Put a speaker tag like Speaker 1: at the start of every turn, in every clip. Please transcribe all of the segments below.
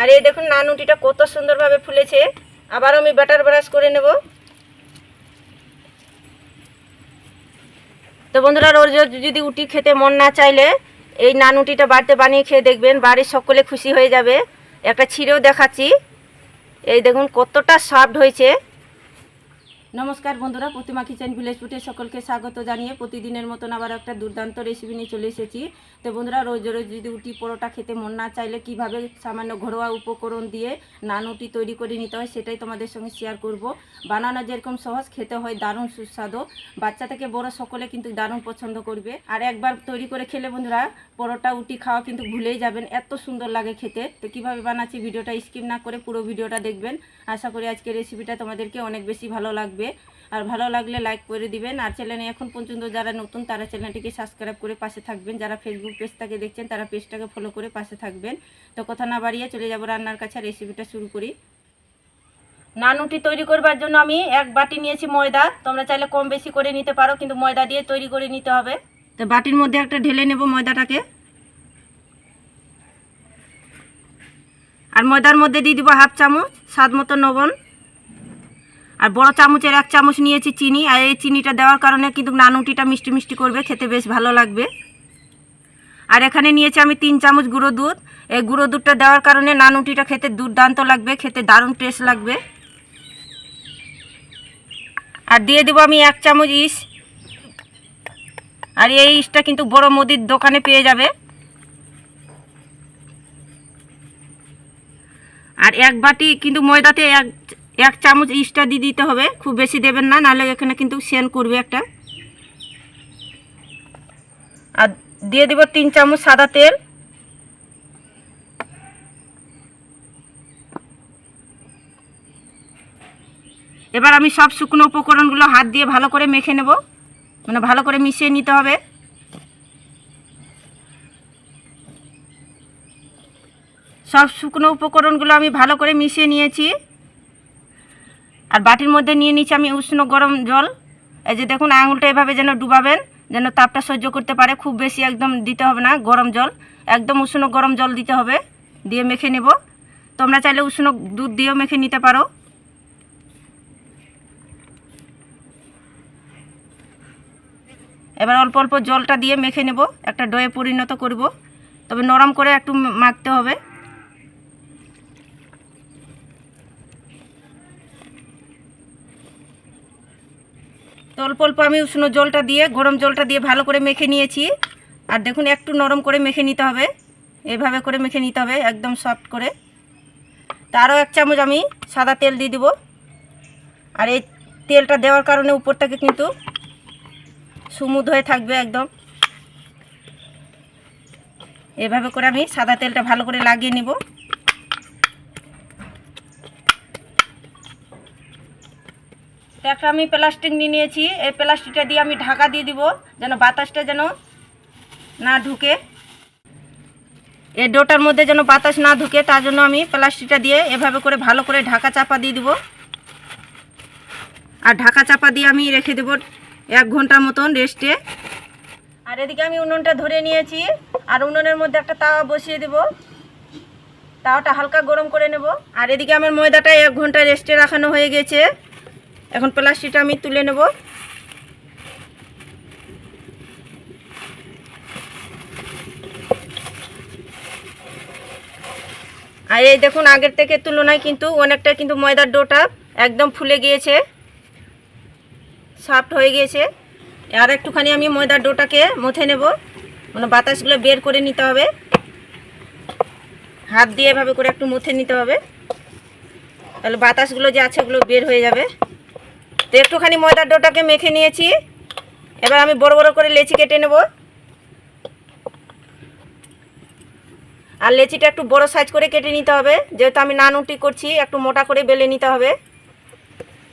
Speaker 1: আর এই দেখুন, নানুটিটা কত সুন্দরভাবে ফুলেছে। আবার আমি বাটার ব্রাশ করে নেব। তো বন্ধুরা, রোজ যদি উটি খেতে মন না চাইলে এই নানুটিটা বাড়িতে বানিয়ে খেয়ে দেখবেন, বাড়ির সকলে খুশি হয়ে যাবে। একটা ছিঁড়েও দেখাচ্ছি। এই দেখুন, কতটা সফট হয়েছে। নমস্কার বন্ধুরা, প্রতিমা কিচেন ভিলেজ ফুটে সকলকে স্বাগত জানিয়ে প্রতিদিনের মতন আবার একটা দুর্দান্ত রেসিপি নিয়ে চলে এসেছি। তো বন্ধুরা, রোজ রোজ যদি উটি পরোটা খেতে মন না চাইলে কীভাবে সামান্য ঘরোয়া উপকরণ দিয়ে নানুটি তৈরি করে নিতে হয় সেটাই তোমাদের সঙ্গে শেয়ার করব। বানানো যেরকম সহজ, খেতে হয় দারুণ সুস্বাদু। বাচ্চা থেকে বড় সকলে কিন্তু দারুণ পছন্দ করবে। আর একবার তৈরি করে খেলে বন্ধুরা, পরোটা উটি খাওয়া কিন্তু ভুলেই যাবেন, এত সুন্দর লাগে খেতে। তো কীভাবে বানাচ্ছি ভিডিওটা স্কিপ না করে পুরো ভিডিওটা দেখবেন। আশা করি আজকে রেসিপিটা তোমাদেরকে অনেক বেশি ভালো লাগবে। আর ভালো লাগলে লাইক করে দিবেন। আর চ্যানেলে এখন পর্যন্ত যারা নতুন, তারা চ্যানেলটিকে সাবস্ক্রাইব করে পাশে থাকবেন। যারা ফেসবুক পেজটাকে দেখছেন, তারা পেজটাকে ফলো করে পাশে থাকবেন। তো কথা না বাড়িয়ে চলে যাব রান্নার কাছে রেসিপিটা শুরু করি। নানুটি তৈরি করবার জন্য আমি এক বাটি নিয়েছি ময়দা। তোমরা চাইলে কম বেশি করে নিতে পারো, কিন্তু ময়দা দিয়ে তৈরি করে নিতে হবে। তো বাটির মধ্যে একটা ঢেলে নেব ময়দাটাকে। আর ময়দার মধ্যে দিয়ে দিব হাফ চামচ স্বাদ মতো লবণ। আর বড় চামচের এক চামচ নিয়েছি চিনি, আর এই চিনিটা দেওয়ার কারণে কিন্তু নানুটিটা মিষ্টি মিষ্টি করবে, খেতে বেশ ভালো লাগবে। আর এখানে নিয়েছি আমি তিন চামচ গুঁড়ো দুধ। এই গুঁড়ো দুধটা দেওয়ার কারণে নানুটিটা খেতে দুর্দান্ত লাগবে, খেতে দারুণ টেস্ট লাগবে। আর দিয়ে দেবো আমি এক চামচ ইস। আর এই ইসটা কিন্তু বড় মুদির দোকানে পেয়ে যাবে। আর এক বাটি কিন্তু ময়দাতে এক এক চামচ ইস্টা দিয়ে দিতে হবে, খুব বেশি দেবেন না, নাহলে এখানে কিন্তু সেন করবে একটা। আর দিয়ে দেব তিন চামচ সাদা তেল। এবার আমি সব শুকনো উপকরণগুলো হাত দিয়ে ভালো করে মেখে নেব মানে ভালো করে মিশিয়ে নিতে হবে। সব শুকনো উপকরণগুলো আমি ভালো করে মিশিয়ে নিয়েছি। আর বাটির মধ্যে নিয়ে নিচ্ছি আমি উষ্ণ গরম জল। এই যে দেখুন, আঙুলটা এভাবে যেন ডুবাবেন, যেন তাপটা সহ্য করতে পারে। খুব বেশি একদম দিতে হবে না, গরম জল। একদম উষ্ণ গরম জল দিতে হবে, দিয়ে মেখে নেব। তোমরা চাইলে উষ্ণ দুধ দিয়েও মেখে নিতে পারো। এবার অল্প অল্প জলটা দিয়ে মেখে নেব, একটা ডয়ে পরিণত করব। তবে নরম করে একটু মাখতে হবে। তো অল্প অল্প আমি উষ্ণ জলটা দিয়ে, গরম জলটা দিয়ে ভালো করে মেখে নিয়েছি। আর দেখুন, একটু নরম করে মেখে নিতে হবে। এভাবে করে মেখে নিতে হবে, একদম সফট করে। তারও এক চামচ আমি সাদা তেল দিয়ে দিব। আর এই তেলটা দেওয়ার কারণে উপর থেকে কিন্তু সুমুদ হয়ে থাকবে একদম। এভাবে করে আমি সাদা তেলটা ভালো করে লাগিয়ে নিব। তো একটা আমি প্লাস্টিক নিয়ে নিয়েছি। এই প্লাস্টিকটা দিয়ে আমি ঢাকা দিয়ে দিব, যেন বাতাসটা যেন না ঢুকে। এই ডোটার মধ্যে যেন বাতাস না ঢুকে, তার জন্য আমি প্লাস্টিকটা দিয়ে এভাবে করে ভালো করে ঢাকা চাপা দিয়ে দিব। আর ঢাকা চাপা দিয়ে আমি রেখে দেব এক ঘণ্টা মতন রেস্টে। আর এদিকে আমি উনুনটা ধরে নিয়েছি, আর উনুনের মধ্যে একটা তাওয়া বসিয়ে দেব। তাওয়াটা হালকা গরম করে নেব। আর এদিকে আমার ময়দাটা এক ঘণ্টা রেস্টে রাখানো হয়ে গেছে। এখন প্লাস্টিকটা আমি তুলে নেব। আর এই দেখুন, আগের থেকে তুলনায় কিন্তু অনেকটা কিন্তু ময়দার ডোটা একদম ফুলে গিয়েছে সফট হয়ে গিয়েছে। আর একটুখানি আমি ময়দার ডোটাকে মুথে নেব মানে বাতাসগুলো বের করে নিতে হবে। হাত দিয়ে এভাবে করে একটু মুথে নিতে হবে। তাহলে বাতাসগুলো যে আছে ওগুলো বের হয়ে যাবে। একটুখানি ময়দার ডোটাকে মেখে নিয়েছি। এবার আমি বড় বড় করে লেচি কেটে নেব। আর লেচিটা একটু বড় সাইজ করে কেটে নিতে হবে। যেহেতু আমি নানুটি করছি, একটু মোটা করে বেলে নিতে হবে।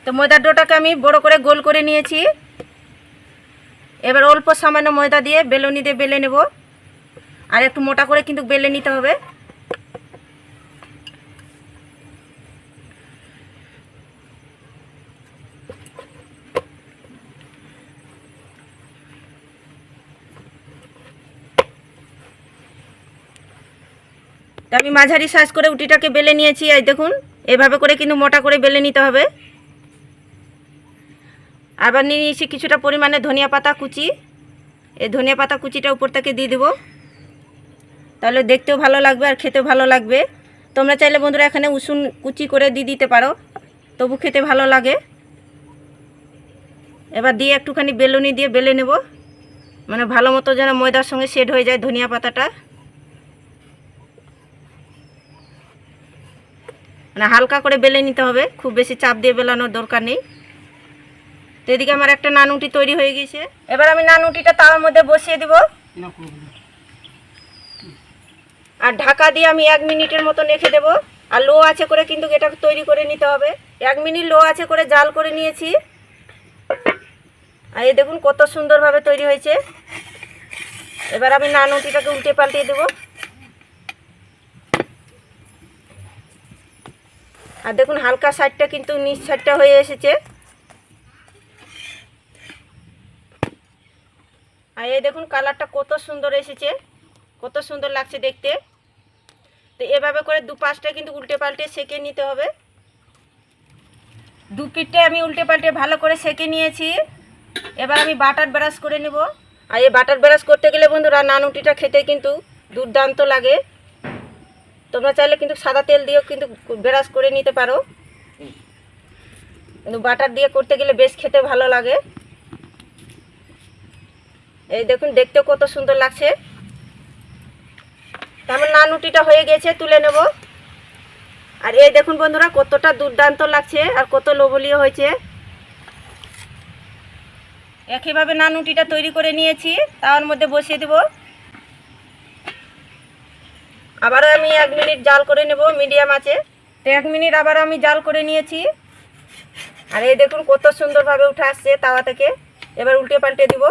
Speaker 1: তো ময়দার ডোটাকে আমি বড় করে গোল করে নিয়েছি। এবার অল্প সামান্য ময়দা দিয়ে বেলনি দিয়ে বেলে নেব। আর একটু মোটা করে কিন্তু বেলে নিতে হবে। তো আমি মাঝারি সাইজ করে উটিটাকে বেলে নিয়েছি, এই দেখুন। এভাবে করে কিন্তু মোটা করে বেলে নিতে হবে। আবার নিয়ে নিয়েছি কিছুটা পরিমাণে ধনিয়া পাতা কুচি। এই ধনিয়া পাতা কুচিটা উপর থেকে দিয়ে দেবো। তাহলে দেখতেও ভালো লাগবে আর খেতেও ভালো লাগবে। তোমরা চাইলে বন্ধুরা এখানে উসুন কুচি করে দিয়ে দিতে পারো। তবু খেতে ভালো লাগে। এবার দিয়ে একটুখানি বেলুনি দিয়ে বেলে নেব। মানে ভালো মতো যেন ময়দার সঙ্গে সেট হয়ে যায় ধনিয়া পাতাটা। মানে হালকা করে বেলে নিতে হবে। খুব বেশি চাপ দিয়ে বেলানোর দরকার নেই। তো এদিকে আমার একটা নানুটি তৈরি হয়ে গেছে এবার আমি নানুটিটা তাওয়ার মধ্যে বসিয়ে দিব। আর ঢাকা দিয়ে আমি এক মিনিটের মতো রেখে দেবো। আর লো আছে করে কিন্তু এটা তৈরি করে নিতে হবে। এক মিনিট লো আছে করে জাল করে নিয়েছি। আর এই দেখুন কত সুন্দরভাবে তৈরি হয়েছে। এবার আমি নানুটিটাকে উল্টে পাল্টিয়ে দেবো। আর দেখুন, হালকা সাইডটা কিন্তু নিচ সাইডটা হয়ে এসেছে। আর এই দেখুন, কালারটা কত সুন্দর এসেছে, কত সুন্দর লাগছে দেখতে। তো এভাবে করে দু পাশটা কিন্তু উল্টে পাল্টে সেকে নিতে হবে। দু পিঠে আমি উল্টে পাল্টে ভালো করে সেকে নিয়েছি। এবার আমি বাটার ব্রাশ করে নেব। আর এই বাটার ব্রাশ করতে গেলে বন্ধুরা, নানুটিটা খেতে কিন্তু দুর্দান্ত লাগে। তোমরা চাইলে কিন্তু সাদা তেল দিয়েও কিন্তু ব্রাশ করে নিতে পারো। কিন্তু বাটার দিয়ে করতে গেলে বেশ খেতে ভালো লাগে। এই দেখুন দেখতে কত সুন্দর লাগছে। তারপর নানুটিটা হয়ে গেছে, তুলে নেব। আর এই দেখুন বন্ধুরা, কতটা দুর্দান্ত লাগছে আর কত লোভলীয় হয়েছে। একইভাবে নানুটিটা তৈরি করে নিয়েছি তার মধ্যে বসিয়ে দেব। আবারও আমি এক মিনিট জাল করে নেব মিডিয়াম আছে। তো এক মিনিট আবার আমি জাল করে নিয়েছি। আর এই দেখুন কত সুন্দরভাবে উঠে আসছে তাওয়া থেকে। এবার উল্টে পাল্টে দিব।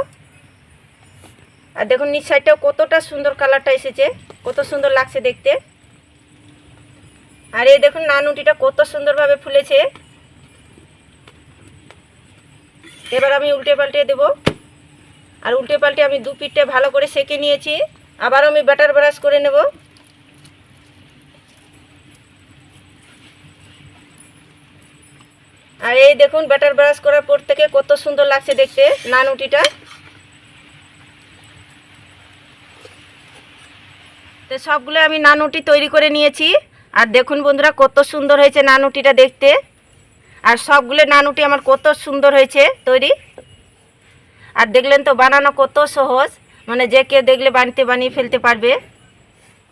Speaker 1: আর দেখুন নিচ সাইডটাও কতটা সুন্দর কালারটা এসেছে, কত সুন্দর লাগছে দেখতে। আর এই দেখুন নানুটিটা কত সুন্দরভাবে ফুলেছে। এবার আমি উল্টে পাল্টে দেব। আর উল্টে পাল্টে আমি দু পিঠটা ভালো করে সেকে নিয়েছি। আবার আমি ব্যাটার ব্রাশ করে নেব। আর এই দেখুন ব্যাটার ব্রাশ করার পর থেকে কত সুন্দর লাগছে দেখতে নানুটিটা। তো সবগুলো আমি নানুটি তৈরি করে নিয়েছি। আর দেখুন বন্ধুরা কত সুন্দর হয়েছে নানুটিটা দেখতে। আর সবগুলো নানুটি আমার কত সুন্দর হয়েছে তৈরি। আর দেখলেন তো বানানো কত সহজ। মানে যে কেউ দেখলে বানিতে বানিয়ে ফেলতে পারবে।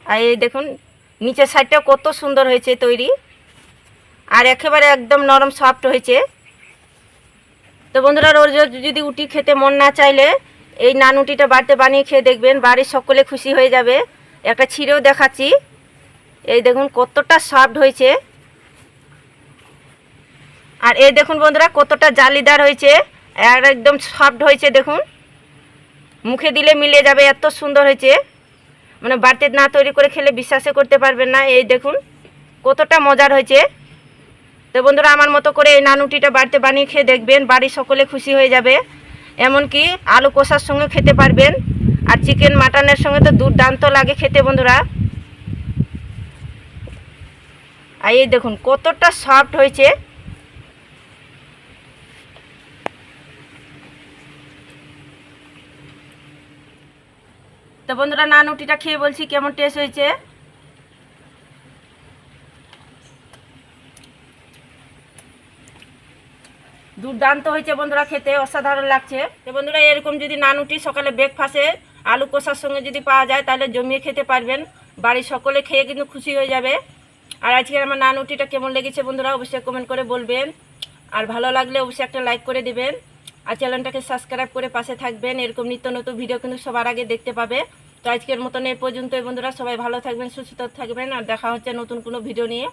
Speaker 1: আর এই দেখুন, নিচের সাইডটাও কত সুন্দর হয়েছে তৈরি। আর একেবারে একদম নরম সফট হয়েছে। তো বন্ধুরা, রোজ রোজ যদি উটি খেতে মন না চাইলে এই নানুটিটা বাড়িতে বানিয়ে খেয়ে দেখবেন, বাড়ির সকলে খুশি হয়ে যাবে। একটা ছিঁড়েও দেখাচ্ছি। এই দেখুন কতটা সফট হয়েছে। আর এই দেখুন বন্ধুরা, কতটা জালিদার হয়েছে। আর একদম সফট হয়েছে, দেখুন। মুখে দিলে মিলে যাবে, এত সুন্দর হয়েছে। মানে বাড়িতে না তৈরি করে খেলে বিশ্বাসে করতে পারবেন না। এই দেখুন, কতটা মজার হয়েছে। তো বন্ধুরা আমার মতো করে এই নানুটিটা বাড়িতে বানিয়ে খেয়ে দেখবেন, বাড়ির সকলে খুশি হয়ে যাবে। এমনকি আলু কষার সঙ্গে খেতে পারবেন। আর চিকেন মাটনের সঙ্গে তো দুর্দান্ত লাগে খেতে বন্ধুরা। আর এই দেখুন, কতটা সফট হয়েছে। তো বন্ধুরা, নানুটিটা খেয়ে বলছি কেমন টেস্ট হয়েছে? দুর্দান্ত হয়েছে বন্ধুরা খেতে, অসাধারণ লাগছে। তো বন্ধুরা, এরকম যদি নানুটি সকালে ব্রেকফাস্টে আলু কষার সঙ্গে যদি পাওয়া যায়, তাহলে জমিয়ে খেতে পারবেন। বাড়ির সকলে খেয়ে কিন্তু খুশি হয়ে যাবে। আর আজকে আমার নানুটিটা কেমন লেগেছে বন্ধুরা, অবশ্যই কমেন্ট করে বলবেন। আর ভালো লাগলে অবশ্যই একটা লাইক করে দিবেন। আর চ্যানেলটাকে সাবস্ক্রাইব করে পাশে থাকবেন। এরকম নিত্য নতুন ভিডিও কিন্তু সবার আগে দেখতে পাবে। তো আজকের মতন এই পর্যন্তই বন্ধুরা, সবাই ভালো থাকবেন, সুস্থ থাকবেন। আর দেখা হচ্ছে নতুন কোনো ভিডিও নিয়ে।